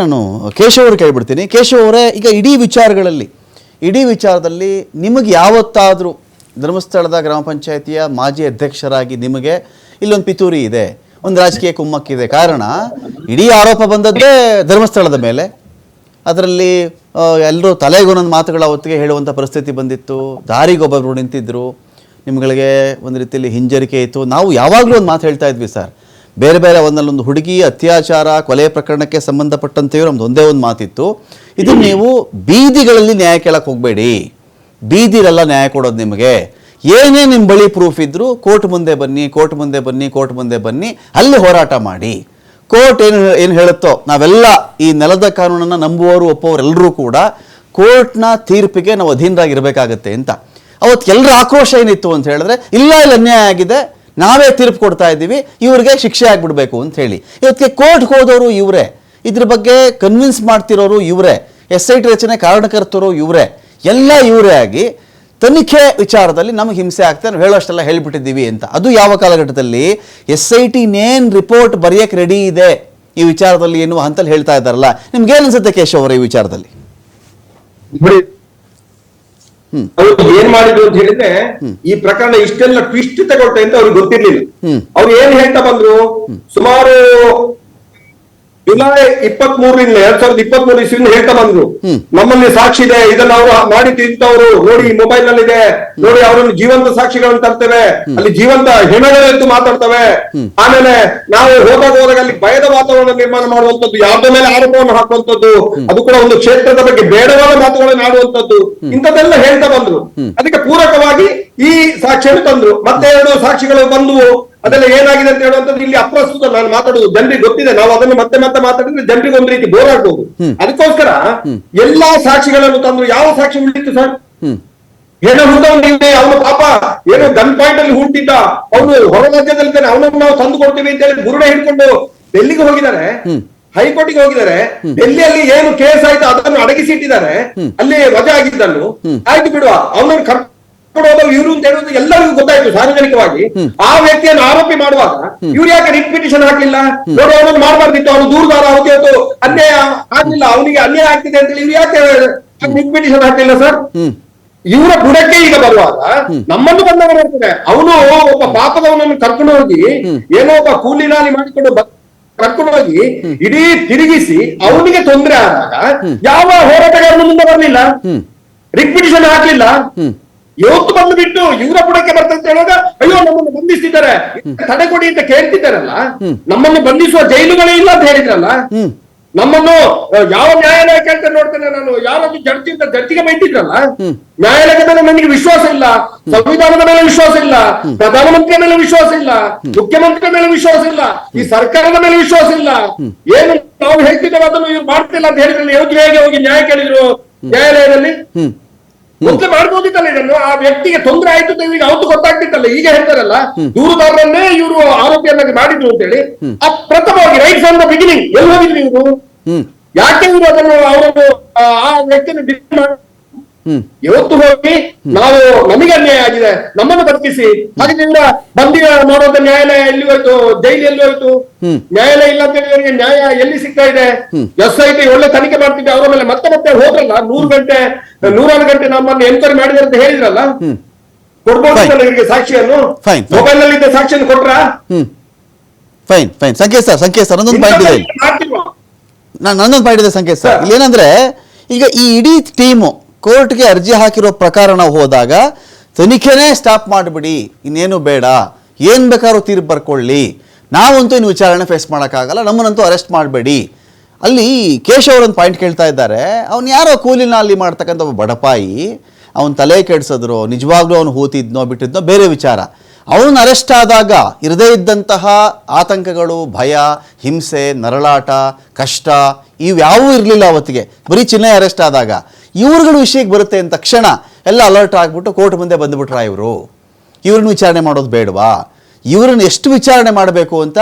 ನಾನು ಕೇಶವ್ ಅವ್ರಿಗೆ ಕೇಳ್ಬಿಡ್ತೀನಿ ಕೇಶವ್ ಅವರೇ ಈಗ ಇಡೀ ವಿಚಾರಗಳಲ್ಲಿ, ಇಡೀ ವಿಚಾರದಲ್ಲಿ ನಿಮಗೆ ಯಾವತ್ತಾದರೂ ಧರ್ಮಸ್ಥಳದ ಗ್ರಾಮ ಪಂಚಾಯತಿಯ ಮಾಜಿ ಅಧ್ಯಕ್ಷರಾಗಿ ನಿಮಗೆ ಇಲ್ಲೊಂದು ಪಿತೂರಿ ಇದೆ, ಒಂದು ರಾಜಕೀಯ ಕುಮ್ಮಕ್ಕಿದೆ ಕಾರಣ, ಇಡೀ ಆರೋಪ ಬಂದದ್ದೇ ಧರ್ಮಸ್ಥಳದ ಮೇಲೆ. ಅದರಲ್ಲಿ ಎಲ್ಲರೂ ತಲೆಗೊಂದೊಂದು ಮಾತುಗಳ ಹೊತ್ತಿಗೆ ಹೇಳುವಂಥ ಪರಿಸ್ಥಿತಿ ಬಂದಿತ್ತು. ದಾರಿಗೊಬ್ಬರು ನಿಂತಿದ್ದರು ನಿಮ್ಗಳಿಗೆ ಒಂದು ರೀತಿಯಲ್ಲಿ ಹಿಂಜರಿಕೆ ಇತ್ತು. ನಾವು ಯಾವಾಗಲೂ ಒಂದು ಮಾತು ಹೇಳ್ತಾ ಇದ್ವಿ ಸರ್. ಬೇರೆ ಬೇರೆ ಒಂದಲ್ಲೊಂದು ಹುಡುಗಿ ಅತ್ಯಾಚಾರ, ಕೊಲೆ ಪ್ರಕರಣಕ್ಕೆ ಸಂಬಂಧಪಟ್ಟಂತೆಯೂ ನಮ್ದು ಒಂದೇ ಒಂದು ಮಾತಿತ್ತು. ಇದು ನೀವು ಬೀದಿಗಳಲ್ಲಿ ನ್ಯಾಯ ಕೇಳಕ್ಕೆ ಹೋಗಬೇಡಿ. ಬೀದಿಲೆಲ್ಲ ನ್ಯಾಯ ಕೊಡೋದು ನಿಮಗೆ. ಏನೇ ನಿಮ್ಮ ಬಳಿ ಪ್ರೂಫ್ ಇದ್ದರೂ ಕೋರ್ಟ್ ಮುಂದೆ ಬನ್ನಿ ಕೋರ್ಟ್ ಮುಂದೆ ಬನ್ನಿ ಕೋರ್ಟ್ ಮುಂದೆ ಬನ್ನಿ, ಅಲ್ಲಿ ಹೋರಾಟ ಮಾಡಿ. ಕೋರ್ಟ್ ಏನು ಏನು ಹೇಳುತ್ತೋ, ನಾವೆಲ್ಲ ಈ ನೆಲದ ಕಾನೂನನ್ನು ನಂಬುವವರು, ಒಪ್ಪುವವರೆಲ್ಲರೂ ಕೂಡ ಕೋರ್ಟ್ನ ತೀರ್ಪಿಗೆ ನಾವು ಅಧೀನರಾಗಿರಬೇಕಾಗತ್ತೆ ಅಂತ. ಅವತ್ತು ಎಲ್ಲರ ಆಕ್ರೋಶ ಏನಿತ್ತು ಅಂತ ಹೇಳಿದ್ರೆ, ಇಲ್ಲ ಇಲ್ಲ ಅನ್ಯಾಯ ಆಗಿದೆ ನಾವೇ ತೀರ್ಪು ಕೊಡ್ತಾ ಇದ್ದೀವಿ, ಇವ್ರಿಗೆ ಶಿಕ್ಷೆ ಆಗಿಬಿಡಬೇಕು ಅಂತ ಹೇಳಿ. ಇವತ್ತಿಗೆ ಕೋರ್ಟ್ಗೆ ಹೋದವರು ಇವರೇ. ಇದ್ರ ಬಗ್ಗೆ ಕನ್ವಿನ್ಸ್ ಮಾಡ್ತಿರೋರು ಇವರೇ. ಎಸ್ ಐ ಟಿ ರಚನೆ ಕಾರಣಕರ್ತರು ಇವರೇ. ಎಲ್ಲ ಇವರೇ ಆಗಿ ತನಿಖೆ ವಿಚಾರದಲ್ಲಿ ನಮಗೆ ಹಿಂಸೆ ಆಗ್ತದೆ ನಾವು ಹೇಳೋಷ್ಟೆಲ್ಲ ಹೇಳಿಬಿಟ್ಟಿದ್ದೀವಿ ಅಂತ. ಅದು ಯಾವ ಕಾಲಘಟ್ಟದಲ್ಲಿ? ಎಸ್ ಐ ಟಿ ನೇನ್ ರಿಪೋರ್ಟ್ ಬರೆಯಕ್ಕೆ ರೆಡಿ ಇದೆ? ಈ ವಿಚಾರದಲ್ಲಿ ಎನ್ನುವ ಹಂತಲ್ಲಿ ಹೇಳ್ತಾ ಇದ್ದಾರಲ್ಲ. ನಿಮ್ಗೆ ಏನು ಅನ್ಸುತ್ತೆ ಕೇಶವ್ ಅವರ ಈ ವಿಚಾರದಲ್ಲಿ. ಅವ್ರು ಏನ್ ಮಾಡಿದ್ರು ಅಂತ ಹೇಳಿದ್ರೆ ಈ ಪ್ರಕರಣ ಇಷ್ಟೆಲ್ಲ ಟ್ವಿಸ್ಟ್ ತಗೊಳ್ತೆ ಅಂತ ಅವ್ರಿಗೆ ಗೊತ್ತಿರ್ಲಿಲ್ಲ. ಅವ್ರು ಏನ್ ಹೇಳ್ತಾ ಬಂದ್ರು? ಸುಮಾರು ಜುಲೈ ಇಪ್ಪತ್ತ್ ಮೂರರಿಂದ ಎರಡ್ ಸಾವಿರದ ಇಪ್ಪತ್ತ್ ಮೂರು ಇಸ್ವಿನ ಹೇಳ್ತಾ ಬಂದ್ರು. ನಮ್ಮಲ್ಲಿ ಸಾಕ್ಷಿ ಇದೆ ಇದನ್ನ ಅವರು ಮಾಡಿ ತಿಂತವ್ರು. ನೋಡಿ ಮೊಬೈಲ್ನಲ್ಲಿ ಇದೆ ನೋಡಿ ಅವರನ್ನು ಜೀವಂತ ಸಾಕ್ಷಿಗಳನ್ನು ತರ್ತೇವೆ. ಅಲ್ಲಿ ಜೀವಂತ ಹೆಣಗಳೆದ್ದು ಮಾತಾಡ್ತವೆ. ಆಮೇಲೆ ನಾವು ಹೋದಾಗ ಹೋದಾಗ ಅಲ್ಲಿ ಭಯದ ವಾತಾವರಣ ನಿರ್ಮಾಣ ಮಾಡುವಂತದ್ದು ಯಾವ್ದ ಮೇಲೆ ಆರೋಪವನ್ನು ಹಾಕುವಂತದ್ದು ಅದು ಕೂಡ ಒಂದು ಕ್ಷೇತ್ರದ ಬಗ್ಗೆ ಬೇಡವಾದ ಮಾತುಗಳನ್ನು ಆಡುವಂತದ್ದು ಇಂಥದ್ದೆಲ್ಲ ಹೇಳ್ತಾ ಬಂದ್ರು. ಅದಕ್ಕೆ ಪೂರಕವಾಗಿ ಈ ಸಾಕ್ಷಿಯನ್ನು ತಂದ್ರು. ಮತ್ತೆ ಎರಡು ಸಾಕ್ಷಿಗಳು ಬಂದವು. ಅದೆಲ್ಲ ಏನಾಗಿದೆ ಅಂತ ಹೇಳುವಂತದ್ದು ಇಲ್ಲಿ ಅಪ್ರಸ್ತುತ ನಾನು ಮಾತಾಡುದು ಜನರಿಗೆ ಗೊತ್ತಿದೆ. ನಾವು ಅದನ್ನು ಮತ್ತೆ ಮತ್ತೆ ಮಾತಾಡಿದ್ರೆ ಜನರಿಗೆ ಒಂದು ರೀತಿ ಬೋರ್ ಆಗ್ಬಹುದು ಅದಕ್ಕೋಸ್ಕರ ಎಲ್ಲಾ ಸಾಕ್ಷಿಗಳನ್ನು ತಂದ್ರು. ಯಾವ ಸಾಕ್ಷಿ ಉಳಿತು ಸರ್? ಏನೋ ಹುಟ್ಟವನಿಗೆ ಅವನು ಪಾಪ. ಏನೋ ಗನ್ ಪಾಯಿಂಟ್ ಅಲ್ಲಿ ಹುಟ್ಟಿದ್ದ. ಅವನು ಹೊರ ತಾನೆ ಅವನನ್ನು ನಾವು ತಂದು ಕೊಡ್ತೀವಿ ಅಂತ ಹೇಳಿ ಬುರುಡೆ ಹಿಡ್ಕೊಂಡು ಡೆಲ್ಲಿಗೆ ಹೋಗಿದ್ದಾರೆ. ಹೈಕೋರ್ಟ್ಗೆ ಹೋಗಿದ್ದಾರೆ. ಡೆಲ್ಲಿಯಲ್ಲಿ ಏನು ಕೇಸ್ ಆಯ್ತು ಅದನ್ನು ಅಡಗಿಸಿಟ್ಟಿದ್ದಾರೆ. ಅಲ್ಲಿ ವಜಾ ಆಗಿದ್ದನ್ನು ಆಯ್ತು ಬಿಡುವ. ಅವನನ್ನು ಹೋದವರು ಇವರು ಅಂತ ಹೇಳುವುದು ಎಲ್ಲರಿಗೂ ಗೊತ್ತಾಯ್ತು ಸಾರ್ವಜನಿಕವಾಗಿ. ಆ ವ್ಯಕ್ತಿಯನ್ನು ಆರೋಪಿ ಮಾಡುವಾಗ ಇವ್ರು ಯಾಕೆ ರಿಟ್ ಪಿಟಿಷನ್ ಹಾಕಲಿಲ್ಲ? ನೋಡಿ ಅವನನ್ನು ಮಾಡಬಾರ್ದಿತ್ತು. ಅವನು ದೂರದಾರ ಅವತ್ತು ಅನ್ಯಾಯ ಆಗ್ಲಿಲ್ಲ ಅವನಿಗೆ ಅನ್ಯಾಯ ಆಗ್ತಿದೆ ಅಂತ ಹೇಳಿ ಇವ್ರು ಯಾಕೆ ರಿಟ್ ಪಿಟಿಷನ್ ಹಾಕಲಿಲ್ಲ ಸರ್? ಇವರ ಬುಡಕ್ಕೆ ಈಗ ಬರುವಾಗ ನಮ್ಮನ್ನು ಬಂದವರು ಹೇಳ್ತಾರೆ ಅವನು ಒಬ್ಬ ಪಾಪದವನನ್ನು ಕರ್ಕೊಂಡು ಹೋಗಿ ಏನೋ ಒಬ್ಬ ಕೂಲಿನಾಲಿ ಮಾಡಿಕೊಂಡು ಕರ್ಕೊಂಡು ಹೋಗಿ ಇಡೀ ತಿರುಗಿಸಿ ಅವನಿಗೆ ತೊಂದರೆ ಆದಾಗ ಯಾವ ಹೋರಾಟಗಾರನು ಮುಂದೆ ಬರಲಿಲ್ಲ. ಹ್ಮ್. ಹಾಕಲಿಲ್ಲ. ಇವತ್ತು ಬಂದು ಬಿಟ್ಟು ಇವರ ಬುಡಕ್ಕೆ ಬರ್ತಂತ ಹೇಳುವಾಗ ಅಯ್ಯೋ ನಮ್ಮನ್ನು ಬಂಧಿಸ್ತಿದ್ದಾರೆ. ತಡೆಗೊಡಿ ಅಂತ ಕೇಳ್ತಿದ್ದಾರಲ್ಲ? ನಮ್ಮನ್ನು ಬಂಧಿಸುವ ಜೈಲುಗಳೇ ಇಲ್ಲ ಅಂತ ಹೇಳಿದ್ರಲ್ಲ? ನಮ್ಮನ್ನು ಯಾವ ನ್ಯಾಯಾಲಯ ಕೇಳ್ತಾರೆ ನೋಡ್ತೇನೆ ನಾನು. ಯಾವೊಂದು ಜಡ್ಜಿ ಅಂತ ಜಡ್ಜಿಗೆ ಬೈತಿದ್ರಲ್ಲ? ನ್ಯಾಯಾಲಯದ ಮೇಲೆ ನನಗೆ ವಿಶ್ವಾಸ ಇಲ್ಲ. ಸಂವಿಧಾನದ ಮೇಲೆ ವಿಶ್ವಾಸ ಇಲ್ಲ. ಪ್ರಧಾನಮಂತ್ರಿಯ ಮೇಲೆ ವಿಶ್ವಾಸ ಇಲ್ಲ. ಮುಖ್ಯಮಂತ್ರಿಯ ಮೇಲೆ ವಿಶ್ವಾಸ ಇಲ್ಲ. ಈ ಸರ್ಕಾರದ ಮೇಲೆ ವಿಶ್ವಾಸ ಇಲ್ಲ. ಏನು ನಾವು ಹೇಳ್ತಿದ್ದೇವೆ ಅದನ್ನು ಇವ್ರು ಮಾಡ್ತಿಲ್ಲ ಅಂತ ಹೇಳಿದ್ರೆ ಯೋಗ್ಯ ಹೇಗೆ ಹೋಗಿ ನ್ಯಾಯ ಕೇಳಿದ್ರು? ನ್ಯಾಯಾಲಯದಲ್ಲಿ? ಮೊದಲು ಮಾಡ್ಬೋದಿತ್ತಲ್ಲ ಇದನ್ನು? ಆ ವ್ಯಕ್ತಿಗೆ ತೊಂದರೆ ಆಯ್ತು ಅಂತ ಈಗ ಅವತ್ತು ಗೊತ್ತಾಗ್ತಿತ್ತಲ್ಲ ಈಗ ಹೇಳ್ತಾರಲ್ಲ ದೂರುದಾರರನ್ನೇ ಇವರು ಆರೋಪಿಯನ್ನಾಗಿ ಮಾಡಿದ್ರು ಅಂತ ಹೇಳಿ ಪ್ರಥಮವಾಗಿ ರೈಟ್ ಫ್ರಮ್ ದ ಬಿಗಿನಿಂಗ್ ಎಲ್ಲಿ ಹೋಗಿದ್ರು ಇವರು ಯಾಕೆ ಇವರು ಅದನ್ನು ಅವರನ್ನು ಆ ಆ ವ್ಯಕ್ತಿಯನ್ನು ಇವತ್ತು ಹೋಗಿ ನಾವು ನಮಗೆ ಅನ್ಯಾಯ ಆಗಿದೆ. ನಮ್ಮನ್ನು ಬದುಕಿಸಿ ಅದರಿಂದ ಬಂದಿ ಮಾಡೋದ ನ್ಯಾಯಾಲಯ ಎಲ್ಲಿ ಹೋಯ್ತು? ಜೈಲು ಎಲ್ಲಿ ಹೋಯ್ತು? ಹ್ಮ್. ನ್ಯಾಯಾಲಯ ಇಲ್ಲ ಅಂತ ಹೇಳಿದವರಿಗೆ ನ್ಯಾಯ ಎಲ್ಲಿ ಸಿಗ್ತಾ ಇದೆ? ಎಸ್ ಐ ಟಿ ಒಳ್ಳೆ ತನಿಖೆ ಮಾಡ್ತಿದ್ದೆ. ಅವರ ಮೇಲೆ ಮತ್ತೆ ಮತ್ತೆ ಹೋದ್ರಲ್ಲ? ನೂರು ಗಂಟೆ ನೂರಾರು ಗಂಟೆ ನಮ್ಮನ್ನು ಎನ್ಕ್ವೈರಿ ಮಾಡಿದ್ರೆ ಅಂತ ಹೇಳಿದ್ರಲ್ಲ? ಹ್ಮ್. ಕೊಡ್ಬೋದಿತ್ತಲ್ಲ ಇವರಿಗೆ ಸಾಕ್ಷಿಯನ್ನು. ಮೊಬೈಲ್ನಲ್ಲಿ ಇದ್ದ ಸಾಕ್ಷಿಯನ್ನು ಕೊಟ್ರ? ಹ್ಮ್. Fine fine Sanket sir Sanket sir ಒಂದೊಂದು ಪಾಯಿಂಟ್ ಇದೆ. ನಾನು ನನ್ನೊಂದು ಪಾಯಿಂಟ್ ಇದೆ ಸಂಕೇತ್ ಸರ್. ಇಲ್ಲಿ ಏನಂದ್ರೆ ಈಗ ಈ ಇಡೀ ಟೀಮು ಕೋರ್ಟ್ಗೆ ಅರ್ಜಿ ಹಾಕಿರೋ ಪ್ರಕರಣ ಹೋದಾಗ ತನಿಖೆನೇ ಸ್ಟಾಪ್ ಮಾಡಿಬಿಡಿ. ಇನ್ನೇನು ಬೇಡ. ಏನು ಬೇಕಾದ್ರೂ ತೀರ್ಪು ಬರ್ಕೊಳ್ಳಿ. ನಾವಂತೂ ಇನ್ನು ವಿಚಾರಣೆ ಫೇಸ್ ಮಾಡೋಕ್ಕಾಗಲ್ಲ. ನಮ್ಮನ್ನಂತೂ ಅರೆಸ್ಟ್ ಮಾಡಬೇಡಿ. ಅಲ್ಲಿ ಕೇಶವ್ ಅವರೊಂದು ಪಾಯಿಂಟ್ ಕೇಳ್ತಾ ಇದ್ದಾರೆ. ಅವ್ನು ಯಾರೋ ಕೂಲಿನ ಅಲ್ಲಿ ಮಾಡ್ತಕ್ಕಂಥ ಒಬ್ಬ ಬಡಪಾಯಿ. ಅವನ ತಲೆ ಕೆಡಿಸಿದ್ರು. ನಿಜವಾಗ್ಲೂ ಅವನು ಹೂತಿದ್ನೋ, ಬಿಟ್ಟಿದ್ನೋ, ಬೇರೆ ವಿಚಾರ. ಅವನು ಅರೆಸ್ಟ್ ಆದಾಗ ಇರದೇ ಇದ್ದಂತಹ ಆತಂಕಗಳು, ಭಯ, ಹಿಂಸೆ, ನರಳಾಟ, ಕಷ್ಟ, ಇವ್ಯಾವೂ ಇರಲಿಲ್ಲ ಅವತ್ತಿಗೆ. ಬರೀ ಚಿನ್ನ ಅರೆಸ್ಟ್ ಆದಾಗ. ಇವ್ರುಗಳ ವಿಷಯಕ್ಕೆ ಬರುತ್ತೆ ಅಂದ ತಕ್ಷಣ ಎಲ್ಲ ಅಲರ್ಟ್ ಆಗಿಬಿಟ್ಟು ಕೋರ್ಟ್ ಮುಂದೆ ಬಂದುಬಿಟ್ರ ಇವರು? ಇವ್ರನ್ನ ವಿಚಾರಣೆ ಮಾಡೋದು ಬೇಡವಾ? ಇವ್ರನ್ನ ಎಷ್ಟು ವಿಚಾರಣೆ ಮಾಡಬೇಕು ಅಂತ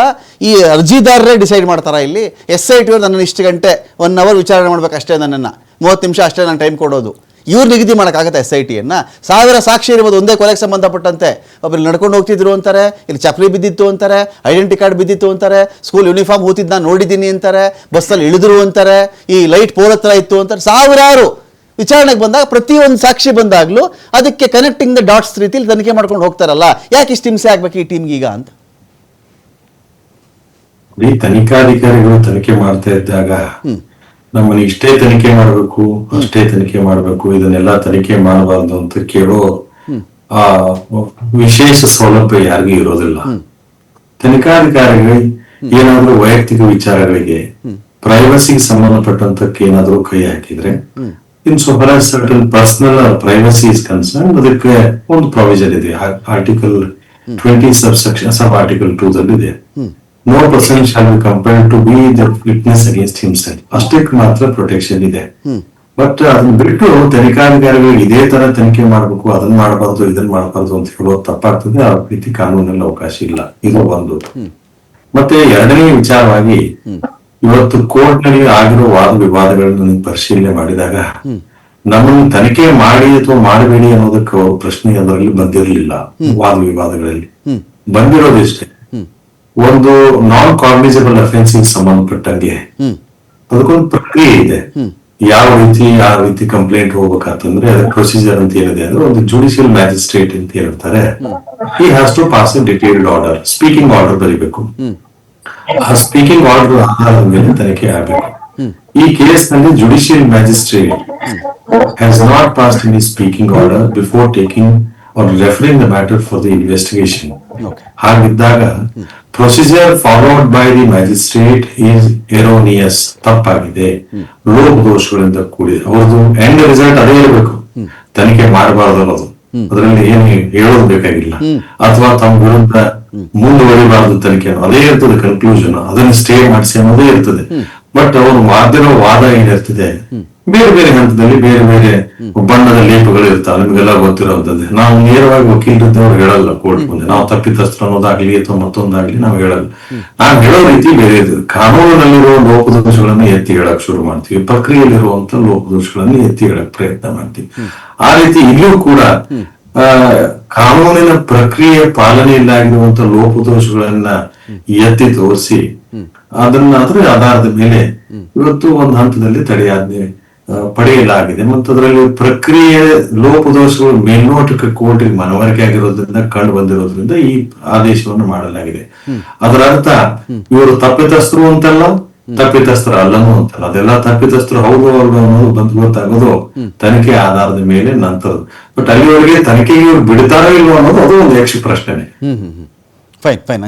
ಈ ಅರ್ಜಿದಾರರೇ ಡಿಸೈಡ್ ಮಾಡ್ತಾರೆ ಇಲ್ಲಿ? ಎಸ್ ಐ ಟಿ ಅವ್ರು ನನ್ನನ್ನು ಇಷ್ಟು ಗಂಟೆ ಒನ್ ಅವರ್ ವಿಚಾರಣೆ ಮಾಡಬೇಕು ಅಷ್ಟೇ ನನ್ನನ್ನು. ಮೂವತ್ತು ನಿಮಿಷ ಅಷ್ಟೇ ನಾನು ಟೈಮ್ ಕೊಡೋದು. ಇವ್ರು ನಿಗದಿ ಮಾಡೋಕ್ಕಾಗತ್ತೆ ಎಸ್ ಐ ಟಿಯನ್ನು ಸಾವಿರ ಸಾಕ್ಷಿ ಇರ್ಬೋದು, ಒಂದೇ ಕೊಲೆಗೆ ಸಂಬಂಧಪಟ್ಟಂತೆ. ಒಬ್ಬರು ನಡ್ಕೊಂಡು ಹೋಗ್ತಿದ್ರು ಅಂತಾರೆ, ಇಲ್ಲಿ ಚಪ್ಲಿ ಬಿದ್ದಿತ್ತು ಅಂತಾರೆ ಐಡೆಂಟಿ ಕಾರ್ಡ್ ಬಿದ್ದಿತ್ತು ಅಂತಾರೆ ಸ್ಕೂಲ್ ಯೂನಿಫಾರ್ಮ್ ಹೂತಿದ್ದು ನಾನು ನೋಡಿದ್ದೀನಿ ಅಂತಾರೆ, ಬಸ್ಸಲ್ಲಿ ಇಳಿದ್ರು ಅಂತಾರೆ, ಈ ಲೈಟ್ ಪೋಲ್ ಹತ್ರ ಇತ್ತು ಅಂತಾರೆ, ಸಾವಿರಾರು ವಿಚಾರಣೆಗೆ ಬಂದಾಗ ಪ್ರತಿಯೊಂದು ಸಾಕ್ಷಿ ಬಂದಾಗಲೂ ಅದಕ್ಕೆ ಕನೆಕ್ಟಿಂಗ್ ದ ಡಾಟ್ಸ್ ರೀತಿಯಲ್ಲಿ ತನಿಖೆ ಮಾಡ್ಕೊಂಡು ಹೋಗ್ತಾರಲ್ಲ ಯಾಕೆ ಇಷ್ಟು ಹಿಂಸೆ ಆಗ್ಬೇಕು ಈ ಟೀಮ್ಗೆ ಈಗ ಅಂತ? ತನಿಖಾಧಿಕಾರಿಗಳು ತನಿಖೆ ಮಾಡ್ತಾ ಇದ್ದಾಗ ನಮ್ಮನ್ನ ಇಷ್ಟೇ ತನಿಖೆ ಮಾಡಬೇಕು ಅಷ್ಟೇ ತನಿಖೆ ಮಾಡಬೇಕು ಇದನ್ನೆಲ್ಲ ತನಿಖೆ ಮಾಡಬಾರ್ದು ಅಂತ ಕೇಳೋ ಆ ವಿಶೇಷ ಸೌಲಭ್ಯ ಯಾರಿಗೂ ಇರೋದಿಲ್ಲ. ತನಿಖಾಧಿಕಾರಿಗಳು ಏನಾದ್ರೂ ವೈಯಕ್ತಿಕ ವಿಚಾರಗಳಿಗೆ ಪ್ರೈವಸಿಗೆ ಸಂಬಂಧಪಟ್ಟಂತಕ್ಕೆ ಏನಾದ್ರೂ ಕೈ ಹಾಕಿದ್ರೆ in so far for certain personal privacy is concern ಅದಕ್ಕೆ ಒಂದು ಪ್ರೊವಿಜನ್ ಇದೆ. Article twenty sub section sub article two ದಲ್ಲಿ ಇದೆ no person shall be compare to be the witness against himself ಅಷ್ಟಕ್ಕೆ ಮಾತ್ರ ಪ್ರೊಟೆಕ್ಷನ್ ಇದೆ. ಬಟ್ ಅದನ್ನ ಬಿಟ್ಟು ತನಿಖಾಧಿಕಾರಿಗಳು ಇದೇ ತರ ತನಿಖೆ ಮಾಡಬೇಕು ಅದನ್ನ ಮಾಡಬಾರ್ದು ಇದನ್ನ ಮಾಡಬಾರ್ದು ಅಂತ ಹೇಳೋದು ತಪ್ಪಾಗ್ತದೆ. ಆ ರೀತಿ ಕಾನೂನಲ್ಲಿ ಅವಕಾಶ ಇಲ್ಲ. ಇದು ಒಂದು. ಮತ್ತೆ ಎರಡನೇ ವಿಚಾರವಾಗಿ ಇವತ್ತು ಕೋರ್ಟ್ನಲ್ಲಿ ಆಗಿರೋ ವಾದ ವಿವಾದಗಳನ್ನು ನೀವು ಪರಿಶೀಲನೆ ಮಾಡಿದಾಗ ನಮ್ಮನ್ನು ತನಿಖೆ ಮಾಡಿ ಅಥವಾ ಮಾಡಬೇಡಿ ಅನ್ನೋದಕ್ಕೆ ಪ್ರಶ್ನೆ ಅದರಲ್ಲಿ ಬಂದಿರಲಿಲ್ಲ ವಾದ ವಿವಾದಗಳಲ್ಲಿ. ಬಂದಿರೋದಿಷ್ಟೇ ಒಂದು ನಾನ್ ಕಾಗ್ನಿಸಬಲ್ ಅಫೆನ್ಸಿಗೆ ಸಂಬಂಧಪಟ್ಟಂಗೆ ಅದಕ್ಕೊಂದು ಪ್ರಕ್ರಿಯೆ ಇದೆ. ಯಾವ ರೀತಿ ಯಾವ ರೀತಿ ಕಂಪ್ಲೇಂಟ್ ಹೋಗ್ಬೇಕಂತಂದ್ರೆ ಅದಕ್ಕೆ ಪ್ರೊಸೀಜರ್ ಅಂತ ಏನಿದೆ ಅಂದ್ರೆ ಒಂದು ಜುಡಿಷಿಯಲ್ ಮ್ಯಾಜಿಸ್ಟ್ರೇಟ್ ಅಂತ ಹೇಳ್ತಾರೆ. ಈ has to pass a detailed order speaking order ಬರೀಬೇಕು. ಸ್ಪೀಕಿಂಗ್ ಆರ್ಡರ್ ಆಧಾರದ ಮೇಲೆ ತನಿಖೆ ಆಗಬೇಕು. ಈ ಕೇಸ್ನಲ್ಲಿ judicial magistrate has not passed in speaking order before taking or referring the matter for the investigation ಹಾಗಿದ್ದಾಗ procedure followed by the magistrate is erroneous ತಪ್ಪಾಗಿದೆ. ಲೋಪ ದೋಷಗಳಿಂದ ಕೂಡಿದೆ. ಅವ್ರದ್ದು ಎಂಡ್ ರಿಸಲ್ಟ್ ಅದೇ ಇರಬೇಕು. ತನಿಖೆ ಮಾಡಬಾರದು ಅನ್ನೋದು. ಅದರಲ್ಲಿ ಏನು ಹೇಳೋದು ಬೇಕಾಗಿಲ್ಲ. ಅಥವಾ ತಮ್ಮ ವಿರುದ್ಧ ಮುಂದುವರಿಬಾರದು ತನಿಖೆ ಅದೇ ಇರ್ತದೆ ಕನ್ಕ್ಲೂಷನ್ ಅದನ್ನ ಸ್ಟೇ ಮಾಡಿಸಿ ಅನ್ನೋದೇ ಇರ್ತದೆ. ಬಟ್ ಅವರು ಮಾಧ್ಯಮ ವಾದ ಏನಿರ್ತದೆ? ಬೇರೆ ಬೇರೆ ಹಂತದಲ್ಲಿ ಬೇರೆ ಬೇರೆ ಬಣ್ಣದ ಲೇಪಗಳು ಇರ್ತಾವೆ. ನಿಮ್ಗೆಲ್ಲ ಗೊತ್ತಿರೋದೇ ನಾವು ನೇರವಾಗಿ ಅವ್ರು ಹೇಳಲ್ಲ ಕೋರ್ಟ್ ಮುಂದೆ. ನಾವು ತಪ್ಪಿತಸ್ತ್ರ ಅನ್ನೋದಾಗ್ಲಿ ಅಥವಾ ಮತ್ತೊಂದಾಗ್ಲಿ ನಾವು ಹೇಳಲ್ಲ. ನಾವು ಹೇಳೋ ರೀತಿ ಬೇರೆ ಇದೆ. ಕಾನೂನಿನಲ್ಲಿರುವ ಲೋಪದೋಷಗಳನ್ನು ಎತ್ತಿ ಹೇಳಕ್ ಶುರು ಮಾಡ್ತೀವಿ. ಪ್ರಕ್ರಿಯೆಯಲ್ಲಿರುವಂತ ಲೋಪದೋಷಗಳನ್ನು ಎತ್ತಿ ಹೇಳಕ್ ಪ್ರಯತ್ನ ಮಾಡ್ತೀವಿ. ಆ ರೀತಿ ಇಲ್ಲಿಯೂ ಕೂಡ ಕಾನೂನಿನ ಪ್ರಕ್ರಿಯೆ ಪಾಲನೆಯಲ್ಲಾಗಿರುವಂತ ಲೋಪದೋಷಗಳನ್ನ ಎತ್ತಿ ತೋರಿಸಿ ಅದನ್ನ ಅದರ ಆಧಾರದ ಮೇಲೆ ಇವತ್ತು ಒಂದು ಹಂತದಲ್ಲಿ ತಡೆಯಾಜ್ಞೆ ಪಡೆಯಲಾಗಿದೆ. ಮತ್ತು ಅದರಲ್ಲಿ ಪ್ರಕ್ರಿಯೆ ಲೋಪದೋಷಗಳು ಮೇಲ್ನೋಟಕ್ಕೆ ಕೋರ್ಟಿಗೆ ಮನವರಿಕೆ ಆಗಿರೋದ್ರಿಂದ ಕಂಡು ಬಂದಿರೋದ್ರಿಂದ ಈ ಆದೇಶವನ್ನು ಮಾಡಲಾಗಿದೆ. ಅದರ ಅರ್ಥ ಇವರು ತಪ್ಪಿತಸ್ಥರು ಅಂತಲ್ಲ ತಪ್ಪಿತಸ್ಥರ ಅಲ್ಲನು ಅಂತಲ್ಲ. ಅದೆಲ್ಲ ತಪ್ಪಿತಸ್ಥರು ಹೌದು ಅಲ್ವೋ ಅನ್ನೋದು ಬಂದು ಗೊತ್ತಾಗೋದು ತನಿಖೆ ಆಧಾರದ ಮೇಲೆ ನಂತರ ಬಟ್ ಅಲ್ಲಿವರೆಗೆ ತನಿಖೆಗೆ ಇವ್ರು ಬಿಡ್ತಾರೋ ಇಲ್ವೋ ಅನ್ನೋದು ಅದು ಒಂದು ಯಕ್ಷ ಪ್ರಶ್ನೆ ಫೈನ್ ಫೈನ್